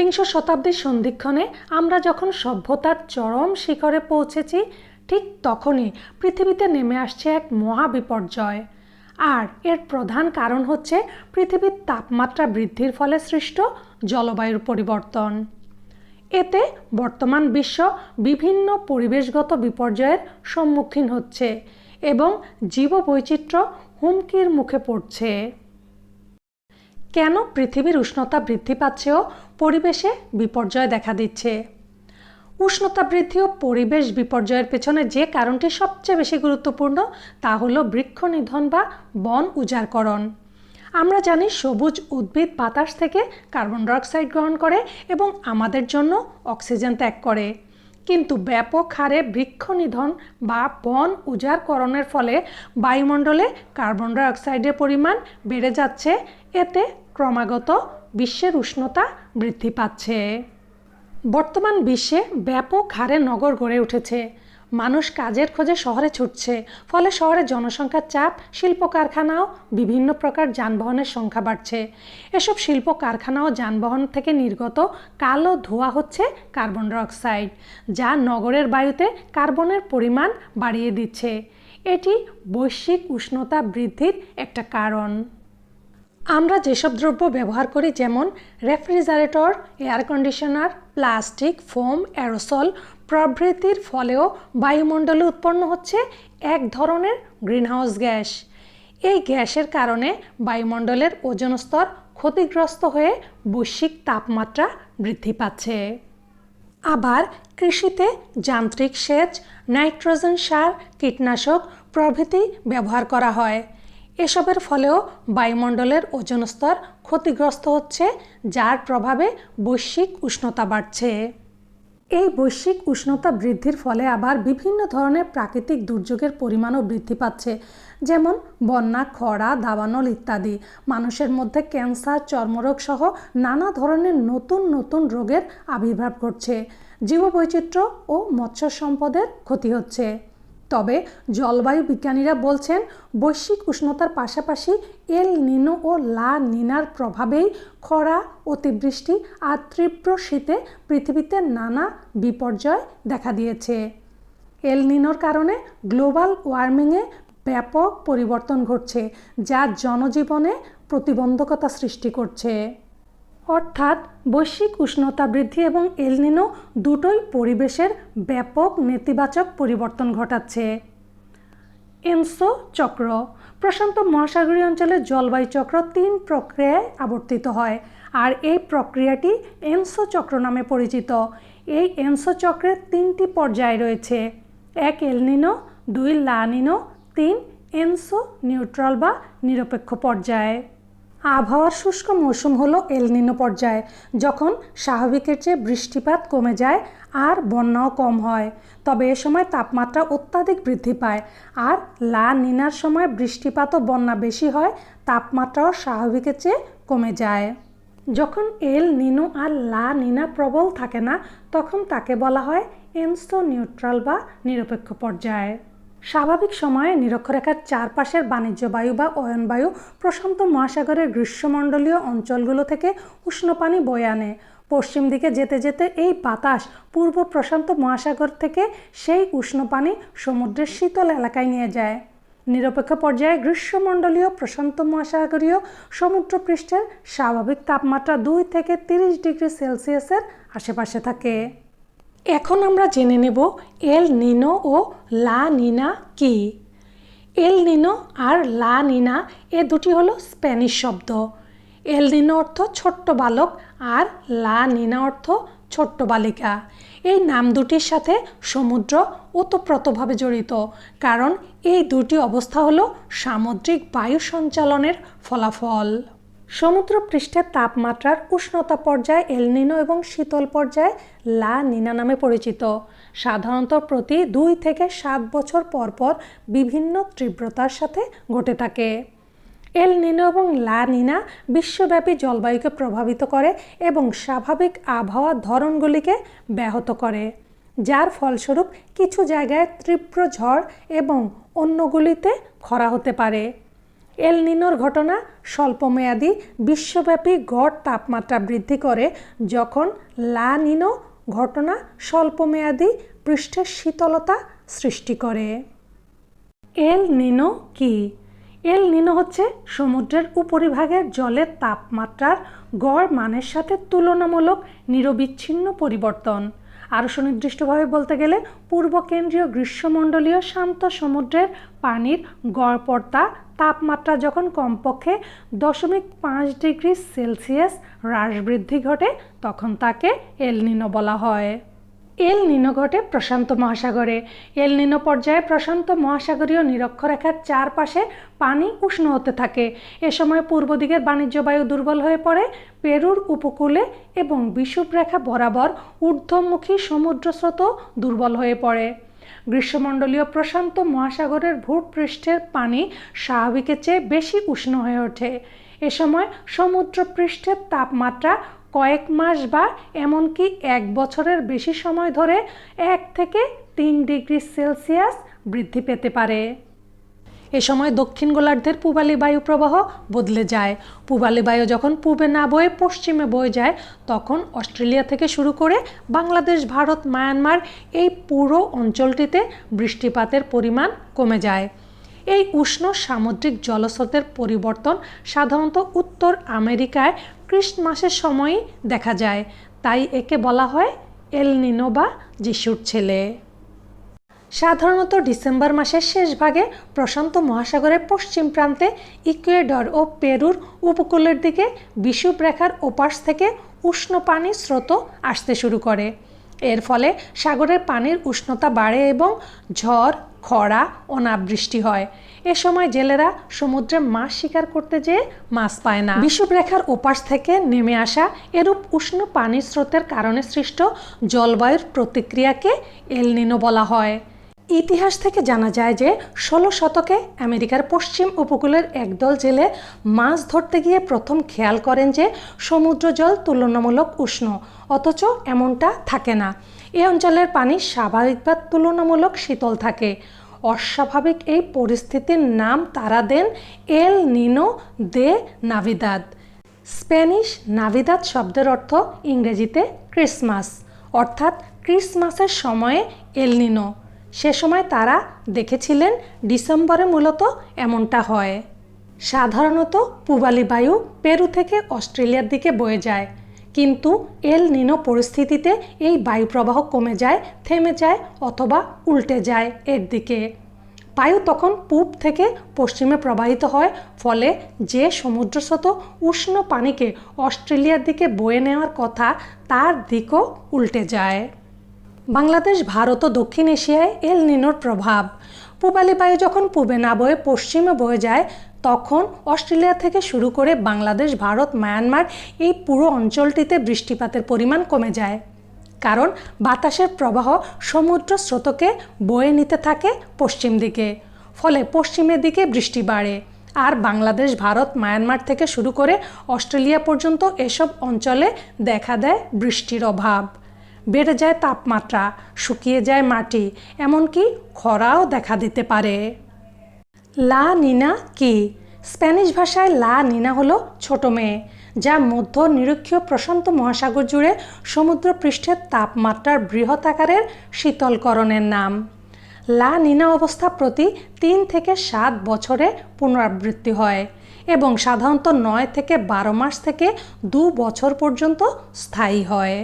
একবিংশ শতাব্দীর সন্ধিক্ষণে আমরা যখন সভ্যতার চরম শিখরে পৌঁছেছি, ঠিক তখনই পৃথিবীতে নেমে আসছে এক মহা বিপর্যয় আর এর প্রধান কারণ হচ্ছে পৃথিবীর তাপমাত্রা বৃদ্ধির ফলে সৃষ্ট জলবায়ুর পরিবর্তন। এতে বর্তমান বিশ্ব বিভিন্ন পরিবেশগত বিপর্যয়ের সম্মুখীন হচ্ছে এবং জীববৈচিত্র্য হুমকির মুখে পড়ছে। কেন পৃথিবীর উষ্ণতা বৃদ্ধি পাচ্ছে ও পরিবেশে বিপর্যয় দেখা দিচ্ছে? উষ্ণতা বৃদ্ধি ও পরিবেশ বিপর্যয়ের পেছনে যে কারণটি সবচেয়ে বেশি গুরুত্বপূর্ণ তা হলো বৃক্ষ নিধন বা বন উজাড়করণ। আমরা জানি সবুজ উদ্ভিদ বাতাস থেকে কার্বন ডাইঅক্সাইড গ্রহণ করে এবং আমাদের জন্য অক্সিজেন ত্যাগ করে। কিন্তু ব্যাপক হারে বৃক্ষ নিধন বা বন উজাড়করণের ফলে বায়ুমণ্ডলে কার্বন ডাইঅক্সাইডের পরিমাণ বেড়ে যাচ্ছে। এতে ক্রমাগত বিশ্বের উষ্ণতা বৃদ্ধি পাচ্ছে। বর্তমান বিশ্বে ব্যাপক হারে নগর গড়ে উঠেছে। মানুষ কাজের খোঁজে শহরে ছুটছে, ফলে শহরে জনসংখ্যার চাপ, শিল্প কারখানাও বিভিন্ন প্রকার যানবাহনের সংখ্যা বাড়ছে। এসব শিল্প কারখানা ও যানবাহন থেকে নির্গত কালো ধোঁয়া হচ্ছে কার্বন ডাইঅক্সাইড, যা নগরের বায়ুতে কার্বনের পরিমাণ বাড়িয়ে দিচ্ছে। এটি বৈশ্বিক উষ্ণতা বৃদ্ধির একটা কারণ। আমরা যেসব দ্রব্য ব্যবহার করি, যেমন refrigerator, air conditioner, plastic, foam, aerosol, প্রভৃতির ফলেও বায়ুমণ্ডলে উৎপন্ন হচ্ছে এক ধরনের গ্রিনহাউস গ্যাস। এই গ্যাসের কারণে বায়ুমণ্ডলের ওজন স্তর ক্ষতিগ্রস্ত হয়ে বৈশ্বিক তাপমাত্রা বৃদ্ধি পাচ্ছে। আবার কৃষিতে যান্ত্রিক সেচ, নাইট্রোজেন সার, কীটনাশক প্রভৃতি ব্যবহার করা হয়। এসবের ফলেও বায়ুমণ্ডলের ওজন স্তর ক্ষতিগ্রস্ত হচ্ছে, যার প্রভাবে বৈশ্বিক উষ্ণতা বাড়ছে। এই বৈশ্বিক উষ্ণতা বৃদ্ধির ফলে আবার বিভিন্ন ধরনের প্রাকৃতিক দুর্যোগের পরিমাণও বৃদ্ধি পাচ্ছে, যেমন বন্যা, খরা, দাবানল ইত্যাদি। মানুষের মধ্যে ক্যান্সার, চর্মরোগ সহ নানা ধরনের নতুন নতুন রোগের আবির্ভাব ঘটছে। জীববৈচিত্র্য ও মৎস্য সম্পদের ক্ষতি হচ্ছে। তবে জলবায়ু বিজ্ঞানীরা বলছেন, বৈশ্বিক উষ্ণতার পাশাপাশি এল নিনো ও লা নিনার প্রভাবেই খরা, অতিবৃষ্টি আর তীব্র শীতে পৃথিবীতে নানা বিপর্যয় দেখা দিয়েছে। এল নিনোর কারণে গ্লোবাল ওয়ার্মিংয়ে ব্যাপক পরিবর্তন ঘটছে, যা জনজীবনে প্রতিবন্ধকতা সৃষ্টি করছে। অর্থাৎ বৈশ্বিক উষ্ণতা বৃদ্ধি এবং এলনিনো দুটোই পরিবেশের ব্যাপক নেতিবাচক পরিবর্তন ঘটাচ্ছে। এনসো চক্র, প্রশান্ত মহাসাগরীয় অঞ্চলের জলবায়ু চক্র তিন প্রক্রিয়ায় আবর্তিত হয়, আর এই প্রক্রিয়াটি এনসো চক্র নামে পরিচিত। এই এনসো চক্রের তিনটি পর্যায় রয়েছে। এক এলনিনো দুই লানিনো তিন এনসো নিউট্রাল বা নিরপেক্ষ পর্যায়ে। আবহাওয়ার শুষ্ক মৌসুম হলো এলনিনো পর্যায়ে, যখন স্বাভাবিকের চেয়ে বৃষ্টিপাত কমে যায় আর বন্যাও কম হয়। তবে এ সময় তাপমাত্রা অত্যাধিক বৃদ্ধি পায় আর লা নিনার সময় বৃষ্টিপাত ও বন্যা বেশি হয়, তাপমাত্রাও স্বাভাবিকের চেয়ে কমে যায়। যখন এল নিনো আর লা নিনা প্রবল থাকে না, তখন তাকে বলা হয় এনসো নিউট্রাল বা নিরপেক্ষ পর্যায়ে। স্বাভাবিক সময়ে নিরক্ষরেখার চারপাশের বাণিজ্য বায়ু বা অয়নবায়ু প্রশান্ত মহাসাগরের গ্রীষ্মমণ্ডলীয় অঞ্চলগুলো থেকে উষ্ণ পানি বয়ে আনে। পশ্চিম দিকে যেতে যেতে এই বাতাস পূর্ব প্রশান্ত মহাসাগর থেকে সেই উষ্ণ পানি সমুদ্রের শীতল এলাকায় নিয়ে যায়। নিরপেক্ষ পর্যায়ে গ্রীষ্মমণ্ডলীয় প্রশান্ত মহাসাগরীয় সমুদ্রপৃষ্ঠের স্বাভাবিক তাপমাত্রা দুই থেকে তিরিশ ডিগ্রি সেলসিয়াসের আশেপাশে থাকে। এখন আমরা জেনে নেব এল নিনো ও লা নিনা কি। এল নিনো আর লা নিনা এ দুটি হলো স্প্যানিশ শব্দ। এল নিনো অর্থ ছোট্ট বালক আর লা নিনা অর্থ ছোট্ট বালিকা। এই নাম দুটির সাথে সমুদ্র ওতপ্রোতভাবে জড়িত, কারণ এই দুটি অবস্থা হলো সামুদ্রিক বায়ু সঞ্চালনের ফলাফল। সমুদ্র পৃষ্ঠের তাপমাত্রার উষ্ণতা পর্যায় এলনিনো এবং শীতল পর্যায়ে লা নিনা নামে পরিচিত। সাধারণত প্রতি দুই থেকে সাত বছর পর পর বিভিন্ন তীব্রতার সাথে ঘটে থাকে। এল নিনো এবং লা নিনা বিশ্বব্যাপী জলবায়ুকে প্রভাবিত করে এবং স্বাভাবিক আবহাওয়ার ধরনগুলিকে ব্যাহত করে, যার ফলস্বরূপ কিছু জায়গায় তীব্র ঝড় এবং অন্যগুলিতে খরা হতে পারে। এল নিনোর ঘটনা স্বল্পমেয়াদী, বিশ্বব্যাপী গড় তাপমাত্রা বৃদ্ধি করে যখন লা নিনো ঘটনা স্বল্পমেয়াদী পৃষ্ঠের শীতলতা সৃষ্টি করে। এল নিনো কি? এল নিনো হচ্ছে সমুদ্রের উপরিভাগের জলের তাপমাত্রার গড় মানের সাথে তুলনামূলক নিরবিচ্ছিন্ন পরিবর্তন। আরও সুনির্দিষ্টভাবে বলতে গেলে পূর্ব কেন্দ্রীয় গ্রীষ্মমণ্ডলীয় শান্ত সমুদ্রের পানির গড়পড়তা, তাপমাত্রা যখন কমপক্ষে দশমিক পাঁচ ডিগ্রি সেলসিয়াস হ্রাস বৃদ্ধি ঘটে, তখন তাকে এলনিনো বলা হয়। এল নিনো ঘটে প্রশান্ত মহাসাগরে। এল নিনো পর্যায়ে প্রশান্ত মহাসাগরীয় নিরক্ষরেখার চারপাশে পানি উষ্ণ হতে থাকে। এ সময় পূর্ব দিকের বাণিজ্য বায়ু দুর্বল হয়ে পড়ে, পেরুর উপকূলে এবং বিষুবরেখা বরাবর ঊর্ধ্বমুখী সমুদ্র স্রোত দুর্বল হয়ে পড়ে। গ্রীষ্মমণ্ডলীয় প্রশান্ত মহাসাগরের ভূপৃষ্ঠের পানি স্বাভাবিকের চেয়ে বেশি উষ্ণ হয়ে ওঠে। এ সময় সমুদ্রপৃষ্ঠের তাপমাত্রা কয়েক মাস বা এমনকি এক বছরের বেশি সময় ধরে এক থেকে তিন ডিগ্রি সেলসিয়াস বৃদ্ধি পেতে পারে। এ সময় দক্ষিণ গোলার্ধের পূবালি বায়ু প্রবাহ বদলে যায়। পূবালি বায়ু যখন পূবে না বয়ে পশ্চিমে বয়ে যায়, তখন অস্ট্রেলিয়া থেকে শুরু করে বাংলাদেশ, ভারত, মায়ানমার এই পুরো অঞ্চলটিতে বৃষ্টিপাতের পরিমাণ কমে যায়। এই উষ্ণ সামুদ্রিক জলস্রোতের পরিবর্তন সাধারণত উত্তর আমেরিকায় ক্রিসমাসের সময়ই দেখা যায়। তাই একে বলা হয় এল নিনো বা যিশুর ছেলে। সাধারণত ডিসেম্বর মাসের শেষ ভাগে প্রশান্ত মহাসাগরের পশ্চিম প্রান্তে ইকুয়েডর ও পেরুর উপকূলের দিকে বিষুবরেখার ওপাশ থেকে উষ্ণ পানির স্রোত আসতে শুরু করে। এর ফলে সাগরের পানির উষ্ণতা বাড়ে এবং ঝড়, খরা, অনাবৃষ্টি হয়। এ সময় জেলেরা সমুদ্রে মাছ শিকার করতে যেয়ে মাছ পায় না। বিষুবরেখার ওপাশ থেকে নেমে আসা এরূপ উষ্ণ পানির স্রোতের কারণে সৃষ্ট জলবায়ুর প্রতিক্রিয়াকে এলনিনো বলা হয়। ইতিহাস থেকে জানা যায় যে ষোলো শতকে আমেরিকার পশ্চিম উপকূলের একদল জেলে মাছ ধরতে গিয়ে প্রথম খেয়াল করেন যে সমুদ্র জল তুলনামূলক উষ্ণ, অথচ এমনটা থাকে না। এ অঞ্চলের পানি স্বাভাবিক বা তুলনামূলক শীতল থাকে। অস্বাভাবিক এই পরিস্থিতির নাম তারা দেন এল নিনো দে নাভিদাদ। স্প্যানিশ নাভিদাদ শব্দের অর্থ ইংরেজিতে ক্রিসমাস, অর্থাৎ ক্রিসমাসের সময়ে এল নিনো। সে সময় তারা দেখেছিলেন ডিসেম্বরে মূলত এমনটা হয়। সাধারণত পূবালি বায়ু পেরু থেকে অস্ট্রেলিয়ার দিকে বয়ে যায়, কিন্তু এল নিনো পরিস্থিতিতে এই বায়ু প্রবাহ কমে যায়, থেমে যায় অথবা উল্টে যায় এর দিকে। বায়ু তখন পূব থেকে পশ্চিমে প্রবাহিত হয়, ফলে যে সমুদ্রস্রোত উষ্ণ পানিকে অস্ট্রেলিয়ার দিকে বয়ে নেওয়ার কথা তার দিকও উল্টে যায়। বাংলাদেশ, ভারত ও দক্ষিণ এশিয়ায় এল নিনোর প্রভাব। পূবালি বায়ু যখন পূবে না বয়ে পশ্চিমে বয়ে যায়, তখন অস্ট্রেলিয়া থেকে শুরু করে বাংলাদেশ, ভারত, মায়ানমার এই পুরো অঞ্চলটিতে বৃষ্টিপাতের পরিমাণ কমে যায়। কারণ বাতাসের প্রবাহ সমুদ্র স্রোতকে বয়ে নিতে থাকে পশ্চিম দিকে, ফলে পশ্চিমের দিকে বৃষ্টি বাড়ে। আর বাংলাদেশ, ভারত, মায়ানমার থেকে শুরু করে অস্ট্রেলিয়া পর্যন্ত এসব অঞ্চলে দেখা দেয় বৃষ্টির অভাব। বেড়ে যায় তাপমাত্রা, শুকিয়ে যায় মাটি, এমনকি খরাও দেখা দিতে পারে। লা নিনা কি? স্প্যানিশ ভাষায় লা নিনা হলো ছোট মেয়ে, যা মধ্য নিরক্ষীয় প্রশান্ত মহাসাগর জুড়ে সমুদ্র পৃষ্ঠের তাপমাত্রার বৃহৎ আকারের শীতলকরণের নাম। লা নিনা অবস্থা প্রতি তিন থেকে সাত বছরে পুনরাবৃত্তি হয় এবং সাধারণত নয় থেকে বারো মাস থেকে দু বছর পর্যন্ত স্থায়ী হয়।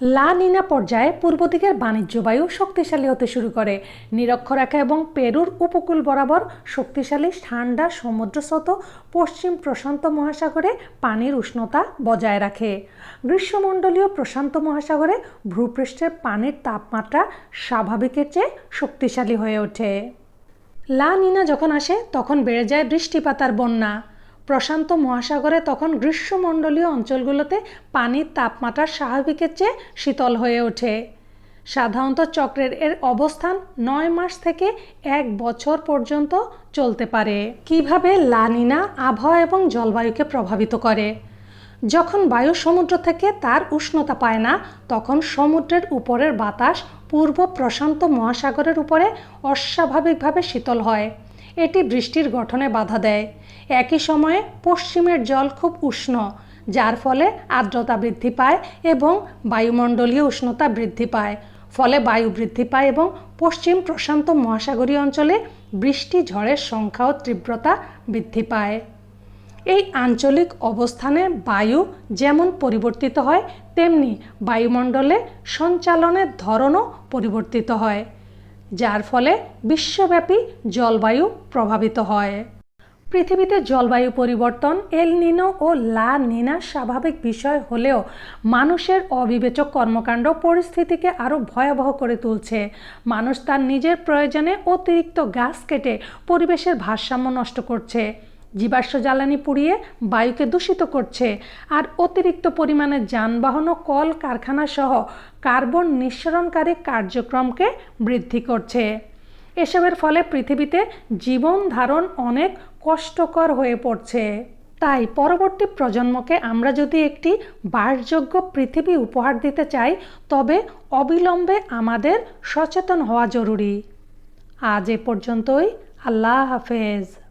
লা নিনা পর্যায়ে পূর্ব দিকের বাণিজ্য বায়ু শক্তিশালী হতে শুরু করে। নিরক্ষরেখা এবং পেরুর উপকূল বরাবর শক্তিশালী ঠান্ডা সমুদ্র স্রোত পশ্চিম প্রশান্ত মহাসাগরে পানির উষ্ণতা বজায় রাখে। গ্রীষ্মমণ্ডলীয় প্রশান্ত মহাসাগরে ভূপৃষ্ঠের পানির তাপমাত্রা স্বাভাবিকের চেয়ে শক্তিশালী হয়ে ওঠে। লা নিনা যখন আসে, তখন বেড়ে যায় বৃষ্টিপাতার বন্যা। প্রশান্ত মহাসাগরে তখন গ্রীষ্মমণ্ডলীয় অঞ্চলগুলোতে পানির তাপমাত্রা স্বাভাবিকের চেয়ে শীতল হয়ে ওঠে। সাধারণত চক্রের এর অবস্থান নয় মাস থেকে এক বছর পর্যন্ত চলতে পারে। কীভাবে লানিনা আবহাওয়া এবং জলবায়ুকে প্রভাবিত করে? যখন বায়ু সমুদ্র থেকে তার উষ্ণতা পায় না, তখন সমুদ্রের উপরের বাতাস পূর্ব প্রশান্ত মহাসাগরের উপরে অস্বাভাবিকভাবে শীতল হয়। এটি বৃষ্টির গঠনে বাধা দেয়। একই সময়ে পশ্চিমের জল খুব উষ্ণ, যার ফলে আর্দ্রতা বৃদ্ধি পায় এবং বায়ুমণ্ডলীয় উষ্ণতা বৃদ্ধি পায়। ফলে বায়ু বৃদ্ধি পায় এবং পশ্চিম প্রশান্ত মহাসাগরীয় অঞ্চলে বৃষ্টি ঝড়ের সংখ্যা ও তীব্রতা বৃদ্ধি পায়। এই আঞ্চলিক অবস্থানে বায়ু যেমন পরিবর্তিত হয়, তেমনি বায়ুমণ্ডলে সঞ্চালনের ধরনও পরিবর্তিত হয়। যার ফলে বিশ্বব্যাপী জলবায়ু প্রভাবিত হয়। পৃথিবীতে জলবায়ু পরিবর্তন, এল নিনো ও লা নিনা স্বাভাবিক বিষয় হলেও মানুষের অবিবেচক কর্মকাণ্ড পরিস্থিতিকে আরও ভয়াবহ করে তুলছে। মানুষ তার নিজের প্রয়োজনে অতিরিক্ত গাছ কেটে পরিবেশের ভারসাম্য নষ্ট করছে। জীবাশ্ম জ্বালানি পুড়িয়ে বায়ুকে দূষিত করছে। আর অতিরিক্ত পরিমাণে যানবাহন ও কল কারখানা সহ কার্বন নিঃসরণকারী কার্যক্রমকে বৃদ্ধি করছে। এসবের ফলে পৃথিবীতে জীবন ধারণ অনেক কষ্টকর হয়ে পড়ছে। তাই পরবর্তী প্রজন্মকে আমরা যদি একটি বাসযোগ্য পৃথিবী উপহার দিতে চাই, তবে অবিলম্বে আমাদের সচেতন হওয়া জরুরি। আজ এ পর্যন্তই। আল্লাহ হাফেজ।